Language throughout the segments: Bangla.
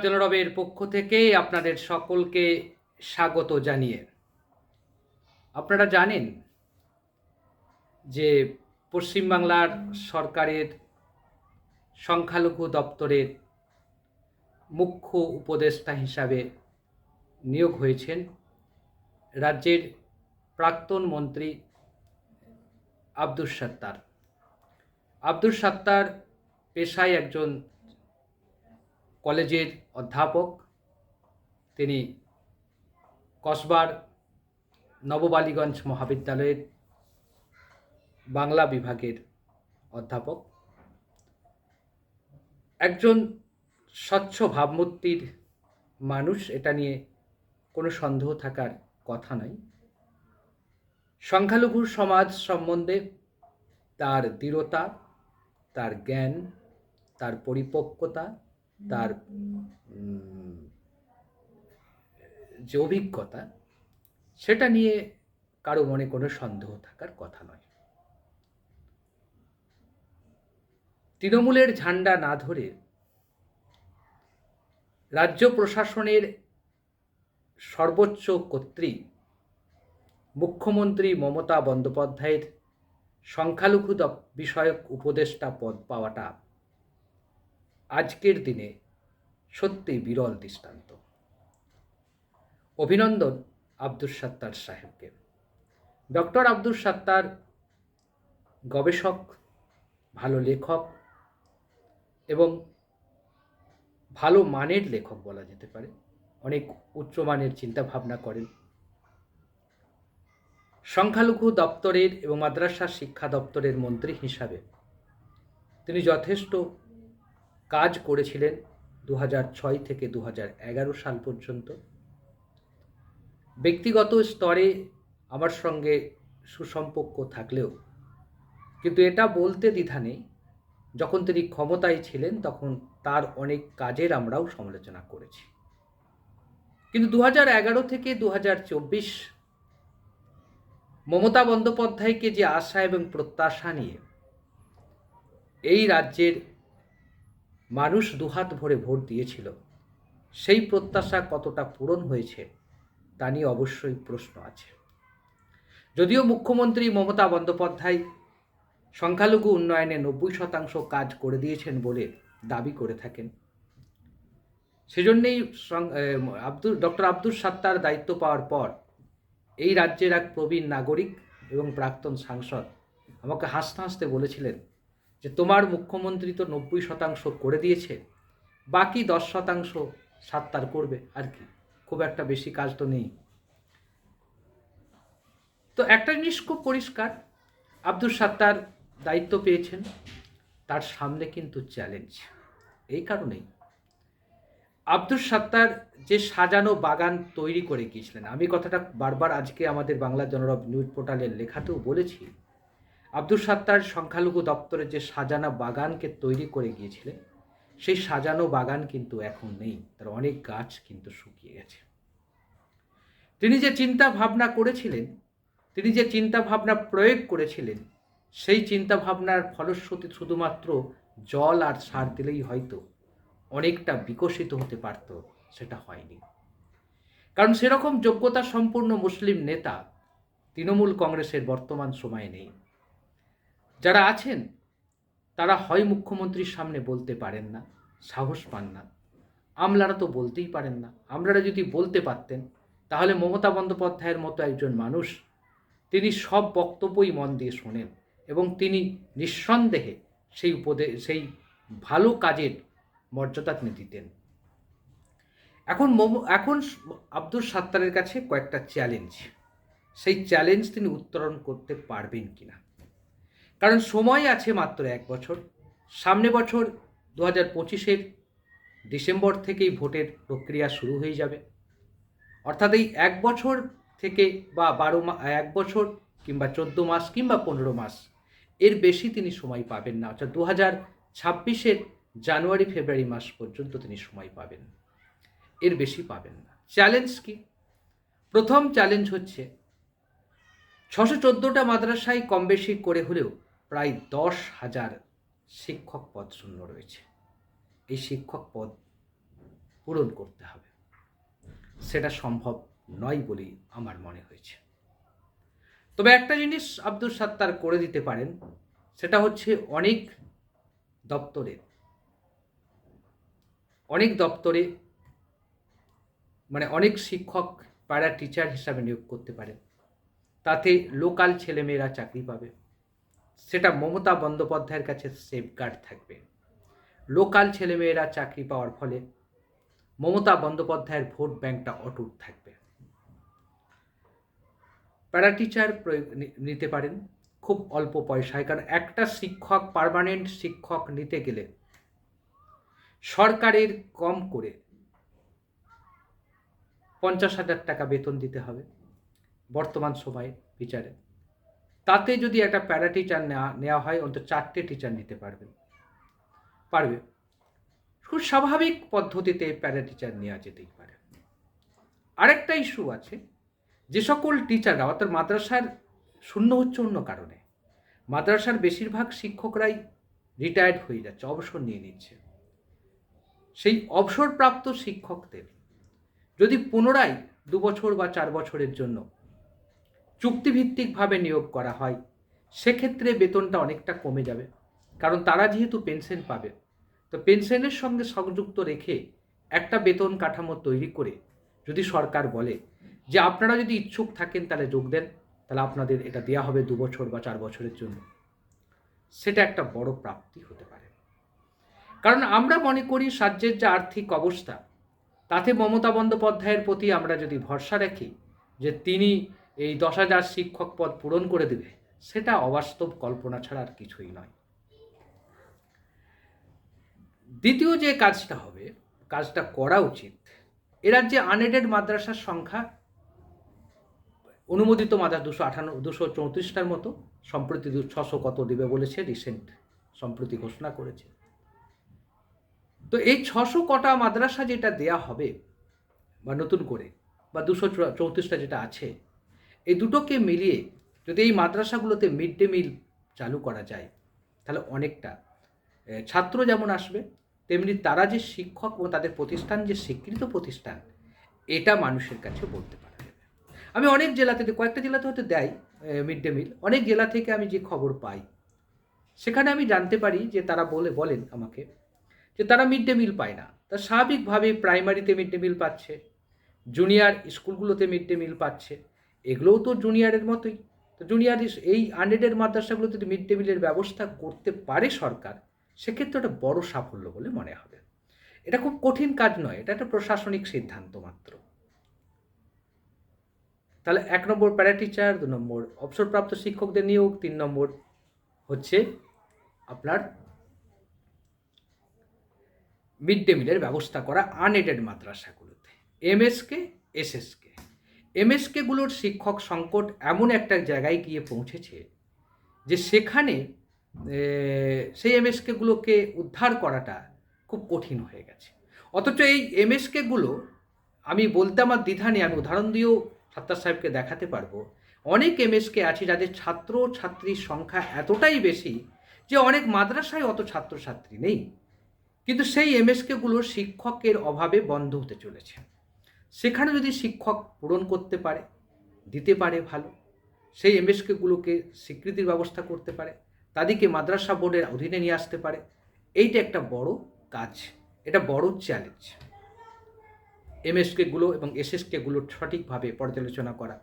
জনরবের পক্ষ থেকে আপনাদের সকলকে স্বাগত জানিয়ে। আপনারা জানেন যে পশ্চিমবাংলার সরকারের সংখ্যালঘু দপ্তরের মুখ্য উপদেষ্টা হিসাবে নিয়োগ হয়েছেন রাজ্যের প্রাক্তন মন্ত্রী আব্দুস সাত্তার। আব্দুস সাত্তার পেশায় একজন কলেজের অধ্যাপক, তিনি কসবার নববালিগঞ্জ মহাবিদ্যালয়ের বাংলা বিভাগের অধ্যাপক। একজন স্বচ্ছ ভাবমূর্তির মানুষ, এটা নিয়ে কোনো সন্দেহ থাকার কথা নয় সংখ্যালঘু সমাজ সম্বন্ধে তার দৃঢ়তা, তার জ্ঞান, তার পরিপক্কতা তার যে অভিজ্ঞতা, সেটা নিয়ে কারও মনে কোনো সন্দেহ থাকার কথা নয়। তৃণমূলের ঝান্ডা না ধরে রাজ্য প্রশাসনের সর্বোচ্চ কর্তৃ মুখ্যমন্ত্রী মমতা বন্দ্যোপাধ্যায়ের সংখ্যালঘু বিষয়ক উপদেষ্টা পদ পাওয়াটা আজকের দিনে সত্যি বিরল দৃষ্টান্ত। অভিনন্দন আব্দুস সাত্তার সাহেবকে। ডক্টর আব্দুস সাত্তার গবেষক, ভালো লেখক এবং ভালো মানের লেখক বলা যেতে পারে। অনেক উচ্চমানের চিন্তাভাবনা করেন। সংখ্যালঘু দপ্তরের এবং মাদ্রাসা শিক্ষা দপ্তরের মন্ত্রী হিসাবে তিনি যথেষ্ট কাজ করেছিলেন দু ছয় থেকে দু এগারো সাল পর্যন্ত। ব্যক্তিগত স্তরে আমার সঙ্গে সুসম্পর্ক থাকলেও, কিন্তু এটা বলতে দ্বিধা নেই। যখন তিনি ক্ষমতায় ছিলেন, তখন তার অনেক কাজের আমরাও সমালোচনা করেছি। কিন্তু দু এগারো থেকে দু চব্বিশ মমতা বন্দ্যোপাধ্যায়কে যে আশা এবং প্রত্যাশা নিয়ে এই রাজ্যের মানুষ দুহাত ভরে ভোট দিয়েছিল। সেই প্রত্যাশা কতটা পূরণ হয়েছে, তা নিয়ে অবশ্যই প্রশ্ন আছে। যদিও মুখ্যমন্ত্রী মমতা বন্দ্যোপাধ্যায় সংখ্যালঘু উন্নয়নে নব্বই শতাংশ কাজ করে দিয়েছেন বলে দাবি করে থাকেন। সেজন্যেই আব্দুল, ডক্টর আব্দুল সাত্তার দায়িত্ব পাওয়ার পর এই রাজ্যের এক প্রবীণ নাগরিক এবং প্রাক্তন সাংসদ আমাকে হাসতে হাসতে বলেছিলেন যে তোমার মুখ্যমন্ত্রী তো নব্বই শতাংশ করে দিয়েছে, বাকি দশ শতাংশ সাত্তার করবে, আর কি? খুব একটা বেশি কাজ তো নেই। তো একটা জিনিস খুব পরিষ্কার, আব্দুল সাত্তার দায়িত্ব পেয়েছেন, তার সামনে কিন্তু চ্যালেঞ্জ এই কারণেই। আব্দুল সাত্তার যে সাজানো বাগান তৈরি করে গিয়েছিলেন, আমি কথাটা বারবার আজকে আমাদের বাংলা জনরব নিউজ পোর্টালের লেখাতেও বলেছি আব্দুল সাত্তার সংখ্যালঘু দপ্তরের যে সাজানো বাগানকে তৈরি করে গিয়েছিলেন সেই সাজানো বাগান কিন্তু এখন নেই। তার অনেক গাছ কিন্তু শুকিয়ে গেছে। তিনি যে চিন্তা ভাবনা করেছিলেন, তিনি যে চিন্তা ভাবনা প্রয়োগ করেছিলেন, সেই চিন্তা ভাবনার ফলশ্রুতি শুধুমাত্র জল আর সার দিলেই হয়তো অনেকটা বিকশিত হতে পারত, সেটা হয়নি। কারণ সেরকম যোগ্যতা সম্পূর্ণ মুসলিম নেতা তৃণমূল কংগ্রেসের বর্তমান সময়ে নেই। যারা আছেন, তারা হয় মুখ্যমন্ত্রীর সামনে বলতে পারেন না, সাহস পান না। আমলারা তো বলতেই পারেন না। আমলারা যদি বলতে পারতেন, তাহলে মমতা বন্দ্যোপাধ্যায়ের মতো একজন মানুষ, তিনি সব বক্তব্যই মন দিয়ে শোনেন এবং তিনি নিঃসন্দেহে সেই উপদে, সেই ভালো কাজের মর্যাদা তিনি দিতেন। এখন মম- এখন আব্দুল সাত্তারের কাছে কয়েকটা চ্যালেঞ্জ সেই চ্যালেঞ্জ তিনি উত্তরণ করতে পারবেন কিনা? কারণ সময় আছে মাত্র এক বছর। সামনে বছর দু হাজার পঁচিশের ডিসেম্বর থেকেই ভোটের প্রক্রিয়া শুরু হয়ে যাবে। অর্থাৎ এই এক বছর থেকে বা বারো এক বছর কিংবা চোদ্দ মাস কিংবা পনেরো মাস, এর বেশি তিনি সময় পাবেন না। অর্থাৎ দু হাজার ছাব্বিশের জানুয়ারি, ফেব্রুয়ারি মাস পর্যন্ত তিনি সময় পাবেন। এর বেশি পাবেন না। চ্যালেঞ্জ কি? প্রথম চ্যালেঞ্জ হচ্ছে, ছশো চোদ্দোটা মাদ্রাসায় কম বেশি করে হলেও প্রায় দশ হাজার শিক্ষক পদ শূন্য রয়েছে। এই শিক্ষক পদ পূরণ করতে হবে। সেটা সম্ভব নয় বলেই আমার মনে হয়েছে। তবে একটা জিনিস আব্দুল সাত্তার করে দিতে পারেন, সেটা হচ্ছে অনেক দপ্তরে অনেক দপ্তরে মানে অনেক শিক্ষক প্যারা টিচার হিসাবে নিয়োগ করতে পারেন তাতে লোকাল ছেলেমেয়েরা চাকরি পাবে। সেটা মমতা বন্দ্যোপাধ্যায়ের কাছে সেফগার্ড থাকবে। লোকাল ছেলেমেয়েরা চাকরি পাওয়ার ফলে মমতা বন্দ্যোপাধ্যায়ের ভোট ব্যাংকটা অটুট থাকবে। প্যারা টিচার প্রয়োগ নিতে পারেন, খুব অল্প পয়সায়, কারণ একটা শিক্ষক পারমানেন্ট শিক্ষক নিতে গেলে সরকারের কম করে পঞ্চাশ হাজার টাকা বেতন দিতে হবে, বর্তমান সময়ে বিচারে। তাতে যদি একটা প্যারা টিচার নেওয়া হয়, অন্তত চারটে টিচার নিতে পারবেন পারবে? খুব স্বাভাবিক পদ্ধতিতে প্যারা টিচার নেওয়া যেতেই পারে। আরেকটা ইস্যু আছে, যে সকল টিচাররা অর্থাৎ মাদ্রাসার শূন্য হচ্ছে অন্য কারণে। মাদ্রাসার বেশিরভাগ শিক্ষকরাই রিটায়ার্ড হয়ে যাচ্ছে, অবসর নিয়ে নিচ্ছে। সেই অবসরপ্রাপ্ত শিক্ষকদের যদি পুনরায় দু বছর বা চার বছরের জন্য চুক্তিভিত্তিকভাবে নিয়োগ করা হয়, সেক্ষেত্রে বেতনটা অনেকটা কমে যাবে। কারণ তারা যেহেতু পেনশন পাবে, তো পেনশনের সঙ্গে সংযুক্ত রেখে একটা বেতন কাঠামো তৈরি করে যদি সরকার বলে যে আপনারা যদি ইচ্ছুক থাকেন তাহলে যোগ দেন, তাহলে আপনাদের এটা দেওয়া হবে দু বছর বা চার বছরের জন্য। সেটা একটা বড় প্রাপ্তি হতে পারে। কারণ আমরা মনে করি রাজ্যের যে আর্থিক অবস্থা, তাতে মমতা বন্দ্যোপাধ্যায়ের প্রতি আমরা যদি ভরসা রাখি যে তিনি এই দশ হাজার শিক্ষক পদ পূরণ করে দেবে, সেটা অবাস্তব কল্পনা ছাড়া আর কিছুই নয়। দ্বিতীয় যে কাজটা হবে, কাজটা করা উচিত, এ রাজ্যে আনএডেড মাদ্রাসার সংখ্যা অনুমোদিত মাদ্রাসা দুশো আঠান্ন, দুশো চৌত্রিশটার মতো, সম্প্রতি দু- ছশো কত দেবে বলেছে রিসেন্ট সম্প্রতি ঘোষণা করেছে। তো এই ছশো কটা মাদ্রাসা যেটা দেয়া হবে, বা নতুন করে, বা দুশো চৌত্রিশটা যেটা আছে এই দুটোকে মিলিয়ে যদি এই মাদ্রাসাগুলোতে মিড ডে মিল চালু করা যায়, তাহলে অনেকটা। ছাত্র যেমন আসবে, তেমনি তারা যে শিক্ষক এবং তাদের প্রতিষ্ঠান, যে স্বীকৃত প্রতিষ্ঠান, এটা মানুষের কাছে বলতে পারা যাবে। আমি অনেক জেলাতে কয়েকটা জেলাতে হয়তো দেয় মিড ডে মিল। অনেক জেলা থেকে আমি যে খবর পাই, সেখানে আমি জানতে পারি যে তারা বলে, বলেন আমাকে যে তারা মিড ডে মিল পায় না। তা স্বাভাবিকভাবে প্রাইমারিতে মিড ডে মিল পাচ্ছে, জুনিয়র স্কুলগুলোতে মিড ডে মিল পাচ্ছে এগুলোও তো জুনিয়রের মতোই। তো জুনিয়র এই আনএডেড মাদ্রাসাগুলোতে যদি মিড ডে মিলের ব্যবস্থা করতে পারে সরকার, সেক্ষেত্রে ওটা বড় সাফল্য বলে মনে হবে। এটা খুব কঠিন কাজ নয়, এটা একটা প্রশাসনিক সিদ্ধান্ত মাত্র। তাহলে এক নম্বর প্যারা টিচার দু নম্বর অবসরপ্রাপ্ত শিক্ষকদের নিয়োগ, তিন নম্বর হচ্ছে আপনার মিড ডে মিলের ব্যবস্থা করা আনএডেড মাদ্রাসাগুলোতে। এমএসকে এসএসকে এমএসকেগুলোর শিক্ষক সংকট এমন একটা জায়গায় গিয়ে পৌঁছেছে যে সেখানে সেই এমএসকেগুলোকে উদ্ধার করাটা খুব কঠিন হয়ে গেছে। অথচ এই এমএসকেগুলো আমি বলতে আমার দ্বিধা নেই, আমি উদাহরণ দিয়েও সাত্তার সাহেবকে দেখাতে পারব। অনেক এমএসকে আছে যাদের ছাত্র ছাত্রীর সংখ্যা এতটাই বেশি যে অনেক মাদ্রাসায় অত ছাত্রছাত্রী নেই। কিন্তু সেই এমএসকেগুলো শিক্ষকের অভাবে বন্ধ হতে চলেছে। সেখানে যদি শিক্ষক পূরণ করতে পারে, দিতে পারে ভালো, সেই এমএসকেগুলোকে স্বীকৃতির ব্যবস্থা করতে পারে, তাদেরকে মাদ্রাসা বোর্ডের অধীনে নিয়ে আসতে পারে, এইটা একটা বড় কাজ, এটা বড় চ্যালেঞ্জ এমএসকেগুলো এবং এসএসকেগুলো সঠিকভাবে পর্যালোচনা করা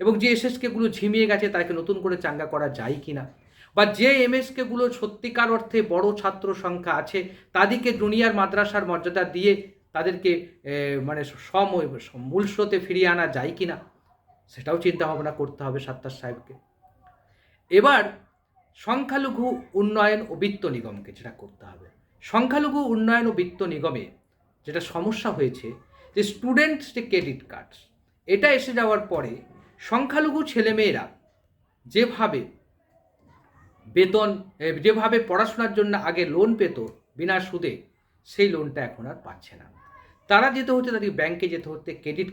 এবং যে এসএসকেগুলো ঝিমিয়ে গেছে তাকে নতুন করে চাঙ্গা করা যায় কি না বা যে এমএসকেগুলো সত্যিকার অর্থে বড় ছাত্র সংখ্যা আছে তাদেরকে জুনিয়র মাদ্রাসার মর্যাদা দিয়ে তাদেরকে মানে সময়, মূল স্রোতে ফিরিয়ে আনা যায় কি না সেটাও চিন্তা ভাবনা করতে হবে সাত্তার সাহেবকে। এবার সংখ্যালঘু উন্নয়ন ও বিত্ত নিগমকে যেটা করতে হবে। সংখ্যালঘু উন্নয়ন ও বিত্ত নিগমে যেটা সমস্যা হয়েছে, যে স্টুডেন্টস যে ক্রেডিট কার্ড এটা এসে যাওয়ার পরে সংখ্যালঘু ছেলেমেয়েরা যেভাবে বেতন যেভাবে পড়াশোনার জন্য আগে লোন পেত বিনা সুদে, সেই লোনটা এখন আর পাচ্ছে না। তারা যেতে হচ্ছে তাদের ব্যাংকে যেতে হচ্ছে ক্রেডিট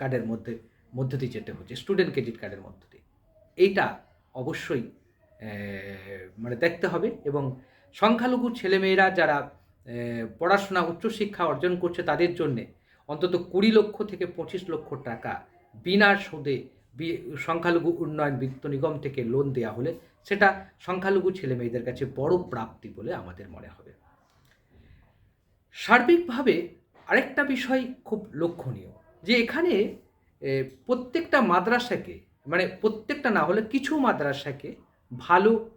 কার্ডের মধ্যে মধ্যে দিয়ে যেতে হচ্ছে স্টুডেন্ট ক্রেডিট কার্ডের মধ্যে দিয়ে। এইটা অবশ্যই মানে দেখতে হবে এবং সংখ্যালঘু ছেলেমেয়েরা যারা পড়াশোনা, উচ্চশিক্ষা অর্জন করছে তাদের জন্যে অন্তত কুড়ি লক্ষ থেকে পঁচিশ লক্ষ টাকা বিনা সুদে সংখ্যালঘু উন্নয়ন বিত্ত নিগম থেকে লোন দেওয়া হলে সেটা সংখ্যালঘু ছেলে মেয়েদের কাছে বড় প্রাপ্তি বলে আমাদের মনে হবে। সার্বিকভাবে আরেকটা বিষয় খুব লক্ষণীয়, যে এখানে প্রত্যেকটা মাদ্রাসাকে মানে প্রত্যেকটা না হলে কিছু মাদ্রাসাকে ভালো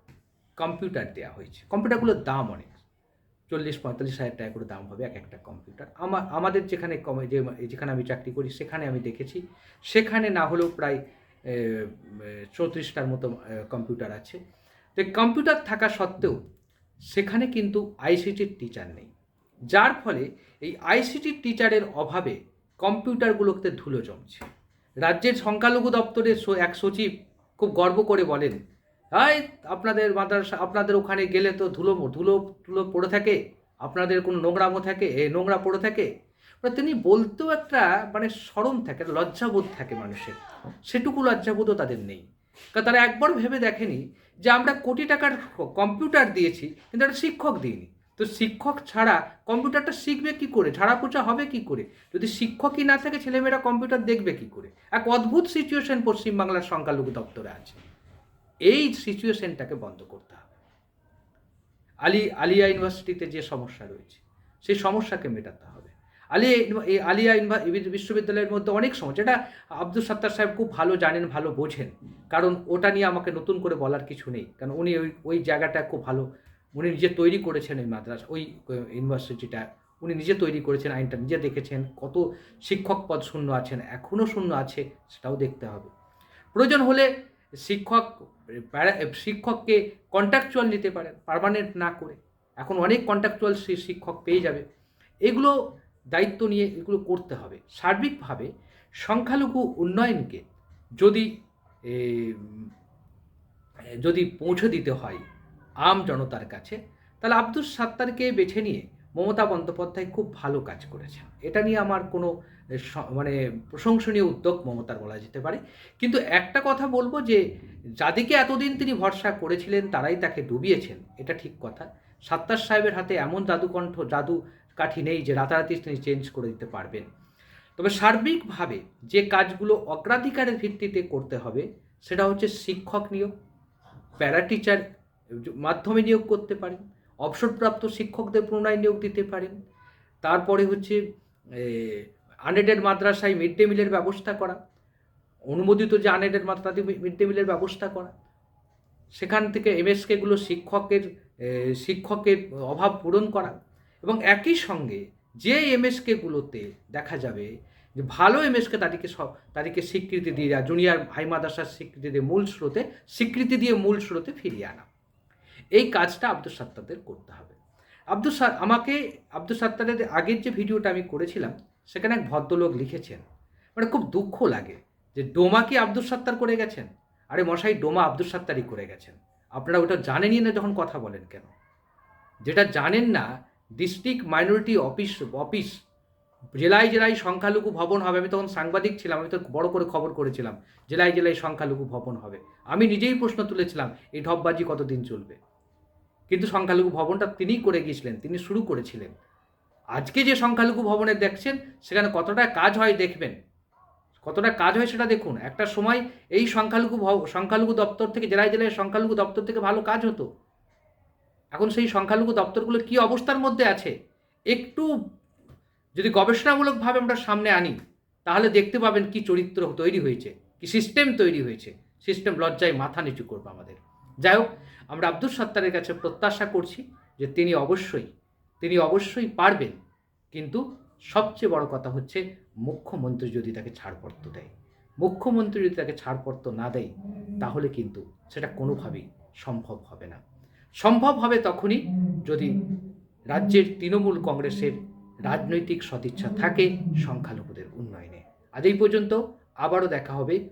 কম্পিউটার দেওয়া হয়েছে। কম্পিউটারগুলোর দাম অনেক। চল্লিশ, পঁয়তাল্লিশ হাজার টাকা করে দাম হবে এক একটা কম্পিউটার। আমার আমাদের যেখানে কম- যে, যেখানে আমি চাকরি করি, সেখানে আমি দেখেছি। সেখানে না হলেও প্রায় চৌত্রিশটার মতো কম্পিউটার আছে। তো কম্পিউটার থাকা সত্ত্বেও, সেখানে কিন্তু আইসিটির টিচার নেই। যার ফলে এই আইসিটির টিচারের অভাবে কম্পিউটারগুলোতে ধুলো জমছে। রাজ্যের সংখ্যালঘু দপ্তরের এক সচিব খুব গর্ব করে বলেন, এই, আপনাদের মাদ্রাসা, আপনাদের ওখানে গেলে তো ধুলো ধুলো ধুলো পড়ে থাকে, আপনাদের কোনো নোংরামো থাকে, এ, নোংরা পড়ে থাকে। মানে তিনি বলতেও একটা মানে সরম থাকে, একটা লজ্জাবোধ থাকে মানুষের। সেটুকু লজ্জাবোধও তাদের নেই। কারণ তারা একবার ভেবে দেখেনি যে আমরা কোটি টাকার কম্পিউটার দিয়েছি, কিন্তু একটা শিক্ষক দিইনি। তো শিক্ষক ছাড়া কম্পিউটারটা শিখবে কি করে? ঝাড়া পোছা হবে কি করে? যদি শিক্ষকই না থাকে, ছেলেমেয়েরা কম্পিউটার দেখবে কি করে? এক অদ্ভুত সিচুয়েশন পশ্চিমবাংলার সংখ্যালঘু দপ্তরে আছে। এই সিচুয়েশনটাকে বন্ধ করতে হবে। আলি, আলিয়া ইউনিভার্সিটিতে যে সমস্যা রয়েছে, সেই সমস্যাকে মেটাতে হবে। আলিয়া আলিয়া বিশ্ববিদ্যালয়ের মধ্যে অনেক সমস্যা। যেটা আব্দুল সাত্তার সাহেব খুব ভালো জানেন, ভালো বোঝেন। কারণ ওটা নিয়ে আমাকে নতুন করে বলার কিছু নেই। কারণ উনি ওই ওই জায়গাটা খুব ভালো উনি নিজে তৈরি করেছেন ওই মাদ্রাস, ওই ইউনিভার্সিটিটা। উনি নিজে তৈরি করেছেন, আইনটা নিজে দেখেছেন, কত শিক্ষক পদ শূন্য আছেন এখনও শূন্য আছে, সেটাও দেখতে হবে। প্রয়োজন হলে শিক্ষক শিক্ষককে কন্ট্রাকচুয়াল নিতে পারেন পারমানেন্ট না করে। এখন অনেক কন্ট্রাকচুয়াল শিক্ষক পেয়ে যাবে। এগুলো দায়িত্ব নিয়ে এগুলো করতে হবে। সার্বিকভাবে সংখ্যালঘু উন্নয়নকে যদি যদি পৌঁছে দিতে হয় আম জনতার কাছে। তাহলে আব্দুল সাত্তারকে বেছে নিয়ে মমতা বন্দ্যোপাধ্যায় খুব ভালো কাজ করেছেন। এটা নিয়ে আমার কোনো মানে প্রশংসনীয় উদ্যোগ মমতার বলা যেতে পারে। কিন্তু একটা কথা বলব যে যাদেরকে এতদিন তিনি ভরসা করেছিলেন, তারাই তাকে ডুবিয়েছেন। এটা ঠিক কথা। সাত্তার সাহেবের হাতে এমন জাদুকণ্ঠ, জাদু কাঠি নেই যে রাতারাতি তিনি চেঞ্জ করে দিতে পারবেন। তবে সার্বিকভাবে যে কাজগুলো অগ্রাধিকারের ভিত্তিতে করতে হবে, সেটা হচ্ছে শিক্ষক নিয়োগ প্যারা টিচার মাধ্যমে নিয়োগ করতে পারেন, অবসরপ্রাপ্ত শিক্ষকদের পুনরায় নিয়োগ দিতে পারেন। তারপরে হচ্ছে আনএডেড মাদ্রাসায় মিড ডে মিলের ব্যবস্থা করা, অনুমোদিত যে আনএডেড মাদ্রাসা মিড ডে মিলের ব্যবস্থা করা। সেখান থেকে এমএসকেগুলো শিক্ষকের শিক্ষকের অভাব পূরণ করা। এবং একই সঙ্গে যে এমএসকেগুলোতে দেখা যাবে যে ভালো এমএসকে তাদেরকে সব তাদেরকে স্বীকৃতি দিয়ে জুনিয়র হাই মাদ্রাসার স্বীকৃতি দিয়ে মূল স্রোতে, স্বীকৃতি দিয়ে মূল স্রোতে ফিরিয়ে আনা। এই কাজটা আব্দুল সাত্তারদের করতে হবে। আব্দুল আমাকে আব্দুল সাত্তারের আগের যে ভিডিওটা আমি করেছিলাম, সেখানে এক ভদ্রলোক লিখেছেন। মানে খুব দুঃখ লাগে যে ডোমা কি আব্দুল সাত্তার করে গেছেন? আরে মশাই, ডোমা আব্দুল সাত্তারই করে গেছেন। আপনারা ওটা জানেনই না যখন কথা বলেন কেন? যেটা জানেন না, ডিস্ট্রিক্ট মাইনরিটি অফিস অফিস, জেলায় জেলায় সংখ্যালঘু ভবন হবে। আমি তখন সাংবাদিক ছিলাম, আমি তো বড় করে খবর করেছিলাম, জেলায় জেলায় সংখ্যালঘু ভবন হবে। আমি নিজেই প্রশ্ন তুলেছিলাম, এই ঢপবাজি কতদিন চলবে? কিন্তু সংখ্যালঘু ভবনটা তিনিই করে গিয়েছিলেন, তিনি শুরু করেছিলেন। আজকে যে সংখ্যালঘু ভবনে দেখছেন, সেখানে কতটা কাজ হয় দেখবেন। কতটা কাজ হয় সেটা দেখুন। একটা সময় এই সংখ্যালঘু সংখ্যালঘু দপ্তর থেকে, জেলায় জেলায় সংখ্যালঘু দপ্তর থেকে ভালো কাজ হতো। এখন সেই সংখ্যালঘু দপ্তরগুলো কি অবস্থার মধ্যে আছে? একটু যদি গবেষণামূলকভাবে আমরা সামনে আনি, তাহলে দেখতে পাবেন কি চরিত্র তৈরি হয়েছে, কি সিস্টেম তৈরি হয়েছে। সিস্টেম লজ্জায় মাথা নিচু করবে আমাদের। যাই হোক, আমরা আব্দুল সত্তারের কাছে প্রত্যাশা করছি যে তিনি অবশ্যই তিনি অবশ্যই পারবেন, কিন্তু সবচেয়ে বড় কথা হচ্ছে মুখ্যমন্ত্রী যদি তাকে ছাড়পত্র দেয়। মুখ্যমন্ত্রী যদি তাকে ছাড়পত্র না দেয়, তাহলে কিন্তু সেটা কোনোভাবেই সম্ভব হবে না। সম্ভব হবে তখনই যদি রাজ্যের তৃণমূল কংগ্রেসের রাজনৈতিক সদিচ্ছা থাকে সংখ্যালঘুদের উন্নয়নে। আজ এই পর্যন্ত আবারও দেখা হবে।